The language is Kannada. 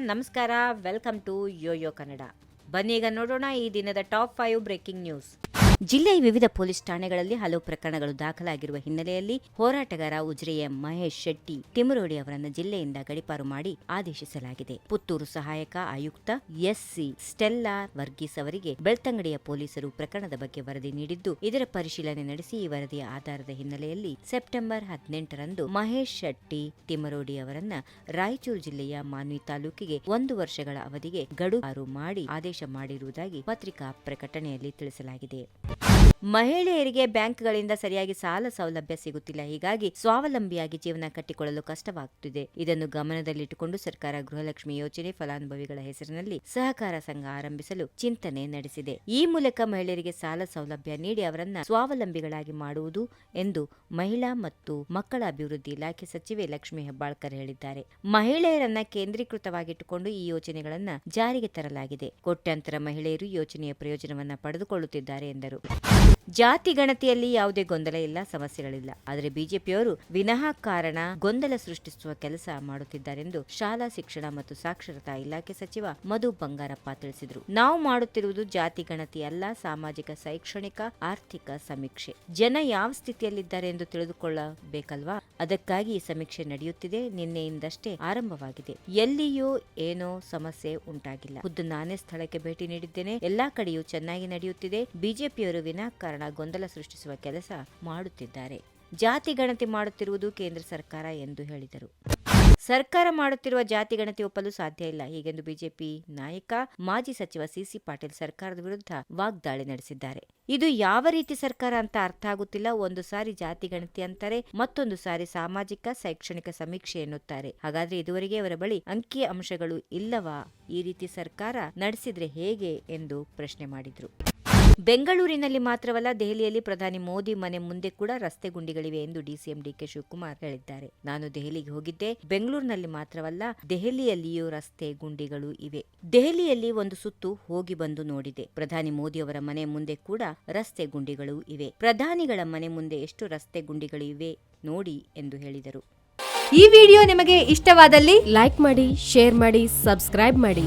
ನಮಸ್ಕಾರ. ವೆಲ್ಕಮ್ ಟು ಯೋಯೋ ಕನ್ನಡ ಬನ್ನಿ ಈಗ ನೋಡೋಣ ಈ ದಿನದ ಟಾಪ್ ಫೈವ್ ಬ್ರೇಕಿಂಗ್ ನ್ಯೂಸ್ ಜಿಲ್ಲೆಯ ವಿವಿಧ ಪೊಲೀಸ್ ಠಾಣೆಗಳಲ್ಲಿ ಹಲವು ಪ್ರಕರಣಗಳು ದಾಖಲಾಗಿರುವ ಹಿನ್ನೆಲೆಯಲ್ಲಿ ಹೋರಾಟಗಾರ ಉಜಿರೆಯ ಮಹೇಶ್ ಶೆಟ್ಟಿ ತಿಮರೋಡಿ ಅವರನ್ನು ಜಿಲ್ಲೆಯಿಂದ ಗಡಿಪಾರು ಮಾಡಿ ಆದೇಶಿಸಲಾಗಿದೆ. ಪುತ್ತೂರು ಸಹಾಯಕ ಆಯುಕ್ತ ಎಸ್ಸಿ ಸ್ಟೆಲ್ಲಾ ವರ್ಗೀಸ್ ಅವರಿಗೆ ಬೆಳ್ತಂಗಡಿಯ ಪೊಲೀಸರು ಪ್ರಕರಣದ ಬಗ್ಗೆ ವರದಿ ನೀಡಿದ್ದು, ಇದರ ಪರಿಶೀಲನೆ ನಡೆಸಿ ಈ ವರದಿಯ ಆಧಾರದ ಹಿನ್ನೆಲೆಯಲ್ಲಿ ಸೆಪ್ಟೆಂಬರ್ ಹದಿನೆಂಟರಂದು ಮಹೇಶ್ ಶೆಟ್ಟಿ ತಿಮರೋಡಿ ಅವರನ್ನ ರಾಯಚೂರು ಜಿಲ್ಲೆಯ ಮಾನ್ವಿ ತಾಲೂಕಿಗೆ ಒಂದು ವರ್ಷಗಳ ಅವಧಿಗೆ ಗಡುಪಾರು ಮಾಡಿ ಆದೇಶ ಮಾಡಿರುವುದಾಗಿ ಪತ್ರಿಕಾ ಪ್ರಕಟಣೆಯಲ್ಲಿ ತಿಳಿಸಲಾಗಿದೆ. ಮಹಿಳೆಯರಿಗೆ ಬ್ಯಾಂಕ್ಗಳಿಂದ ಸರಿಯಾಗಿ ಸಾಲ ಸೌಲಭ್ಯ ಸಿಗುತ್ತಿಲ್ಲ. ಹೀಗಾಗಿ ಸ್ವಾವಲಂಬಿಯಾಗಿ ಜೀವನ ಕಟ್ಟಿಕೊಳ್ಳಲು ಕಷ್ಟವಾಗುತ್ತಿದೆ. ಇದನ್ನು ಗಮನದಲ್ಲಿಟ್ಟುಕೊಂಡು ಸರ್ಕಾರ ಗೃಹಲಕ್ಷ್ಮಿ ಯೋಜನೆ ಫಲಾನುಭವಿಗಳ ಹೆಸರಿನಲ್ಲಿ ಸಹಕಾರ ಸಂಘ ಆರಂಭಿಸಲು ಚಿಂತನೆ ನಡೆಸಿದೆ. ಈ ಮೂಲಕ ಮಹಿಳೆಯರಿಗೆ ಸಾಲ ಸೌಲಭ್ಯ ನೀಡಿ ಅವರನ್ನ ಸ್ವಾವಲಂಬಿಗಳಾಗಿ ಮಾಡುವುದು ಎಂದು ಮಹಿಳಾ ಮತ್ತು ಮಕ್ಕಳ ಅಭಿವೃದ್ಧಿ ಇಲಾಖೆ ಸಚಿವೆ ಲಕ್ಷ್ಮಿ ಹೆಬ್ಬಾಳ್ಕರ್ ಹೇಳಿದ್ದಾರೆ. ಮಹಿಳೆಯರನ್ನ ಕೇಂದ್ರೀಕೃತವಾಗಿಟ್ಟುಕೊಂಡು ಈ ಯೋಜನೆಗಳನ್ನ ಜಾರಿಗೆ ತರಲಾಗಿದೆ. ಕೋಟ್ಯಾಂತರ ಮಹಿಳೆಯರು ಯೋಜನೆಯ ಪ್ರಯೋಜನವನ್ನ ಪಡೆದುಕೊಳ್ಳುತ್ತಿದ್ದಾರೆ ಎಂದರು. ಜಾತಿ ಗಣತಿಯಲ್ಲಿ ಯಾವುದೇ ಗೊಂದಲ ಇಲ್ಲ, ಸಮಸ್ಯೆಗಳಿಲ್ಲ. ಆದರೆ ಬಿಜೆಪಿಯವರು ವಿನಃ ಕಾರಣ ಗೊಂದಲ ಸೃಷ್ಟಿಸುವ ಕೆಲಸ ಮಾಡುತ್ತಿದ್ದಾರೆಂದು ಶಾಲಾ ಶಿಕ್ಷಣ ಮತ್ತು ಸಾಕ್ಷರತಾ ಇಲಾಖೆ ಸಚಿವ ಮಧು ಬಂಗಾರಪ್ಪ ತಿಳಿಸಿದರು. ನಾವು ಮಾಡುತ್ತಿರುವುದು ಜಾತಿ ಗಣತಿ ಅಲ್ಲ, ಸಾಮಾಜಿಕ, ಶೈಕ್ಷಣಿಕ, ಆರ್ಥಿಕ ಸಮೀಕ್ಷೆ. ಜನ ಯಾವ ಸ್ಥಿತಿಯಲ್ಲಿದ್ದಾರೆ ಎಂದು ತಿಳಿದುಕೊಳ್ಳಬೇಕಲ್ವಾ? ಅದಕ್ಕಾಗಿ ಈ ಸಮೀಕ್ಷೆ ನಡೆಯುತ್ತಿದೆ, ನಿನ್ನೆಯಿಂದಷ್ಟೇ ಆರಂಭವಾಗಿದೆ. ಎಲ್ಲಿಯೂ ಏನೋ ಸಮಸ್ಯೆ ಉಂಟಾಗಿಲ್ಲ. ಖುದ್ದು ನಾನೇ ಸ್ಥಳಕ್ಕೆ ಭೇಟಿ ನೀಡಿದ್ದೇನೆ. ಎಲ್ಲಾ ಕಡೆಯೂ ಚೆನ್ನಾಗಿ ನಡೆಯುತ್ತಿದೆ. ಬಿಜೆಪಿಯವರು ವಿನಾಕಾರಣ ಗೊಂದಲ ಸೃಷ್ಟಿಸುವ ಕೆಲಸ ಮಾಡುತ್ತಿದ್ದಾರೆ. ಜಾತಿ ಗಣತಿ ಮಾಡುತ್ತಿರುವುದು ಕೇಂದ್ರ ಸರ್ಕಾರ ಎಂದು ಹೇಳಿದರು. ಸರ್ಕಾರ ಮಾಡುತ್ತಿರುವ ಜಾತಿ ಗಣತಿ ಒಪ್ಪಲು ಸಾಧ್ಯ ಇಲ್ಲ, ಹೀಗೆಂದು ಬಿಜೆಪಿ ನಾಯಕ, ಮಾಜಿ ಸಚಿವ ಸಿಸಿ ಪಾಟೀಲ್ ಸರ್ಕಾರದ ವಿರುದ್ಧ ವಾಗ್ದಾಳಿ ನಡೆಸಿದ್ದಾರೆ. ಇದು ಯಾವ ರೀತಿ ಸರ್ಕಾರ ಅಂತ ಅರ್ಥ ಆಗುತ್ತಿಲ್ಲ. ಒಂದು ಸಾರಿ ಜಾತಿ ಗಣತಿ ಅಂತಾರೆ, ಮತ್ತೊಂದು ಸಾರಿ ಸಾಮಾಜಿಕ, ಶೈಕ್ಷಣಿಕ ಸಮೀಕ್ಷೆ ಎನ್ನುತ್ತಾರೆ. ಹಾಗಾದ್ರೆ ಇದುವರೆಗೆ ಅವರ ಬಳಿ ಅಂಕಿ ಅಂಶಗಳು ಇಲ್ಲವಾ? ಈ ರೀತಿ ಸರ್ಕಾರ ನಡೆಸಿದ್ರೆ ಹೇಗೆ? ಎಂದು ಪ್ರಶ್ನೆ ಮಾಡಿದ್ರು. ಬೆಂಗಳೂರಿನಲ್ಲಿ ಮಾತ್ರವಲ್ಲ, ದೆಹಲಿಯಲ್ಲಿ ಪ್ರಧಾನಿ ಮೋದಿ ಮನೆ ಮುಂದೆ ಕೂಡ ರಸ್ತೆ ಗುಂಡಿಗಳಿವೆ ಎಂದು ಡಿಸಿಎಂ ಡಿಕೆ ಶಿವಕುಮಾರ್ ಹೇಳಿದ್ದಾರೆ. ನಾನು ದೆಹಲಿಗೆ ಹೋಗಿದ್ದೆ. ಬೆಂಗಳೂರಿನಲ್ಲಿ ಮಾತ್ರವಲ್ಲ, ದೆಹಲಿಯಲ್ಲಿಯೂ ರಸ್ತೆ ಗುಂಡಿಗಳು ಇವೆ. ದೆಹಲಿಯಲ್ಲಿ ಒಂದು ಸುತ್ತು ಹೋಗಿ ಬಂದು ನೋಡಿದೆ. ಪ್ರಧಾನಿ ಮೋದಿ ಅವರ ಮನೆ ಮುಂದೆ ಕೂಡ ರಸ್ತೆ ಗುಂಡಿಗಳು ಇವೆ. ಪ್ರಧಾನಿಗಳ ಮನೆ ಮುಂದೆ ಎಷ್ಟು ರಸ್ತೆ ಗುಂಡಿಗಳು ಇವೆ ನೋಡಿ ಎಂದು ಹೇಳಿದರು. ಈ ವಿಡಿಯೋ ನಿಮಗೆ ಇಷ್ಟವಾದಲ್ಲಿ ಲೈಕ್ ಮಾಡಿ, ಶೇರ್ ಮಾಡಿ, ಸಬ್ಸ್ಕ್ರೈಬ್ ಮಾಡಿ.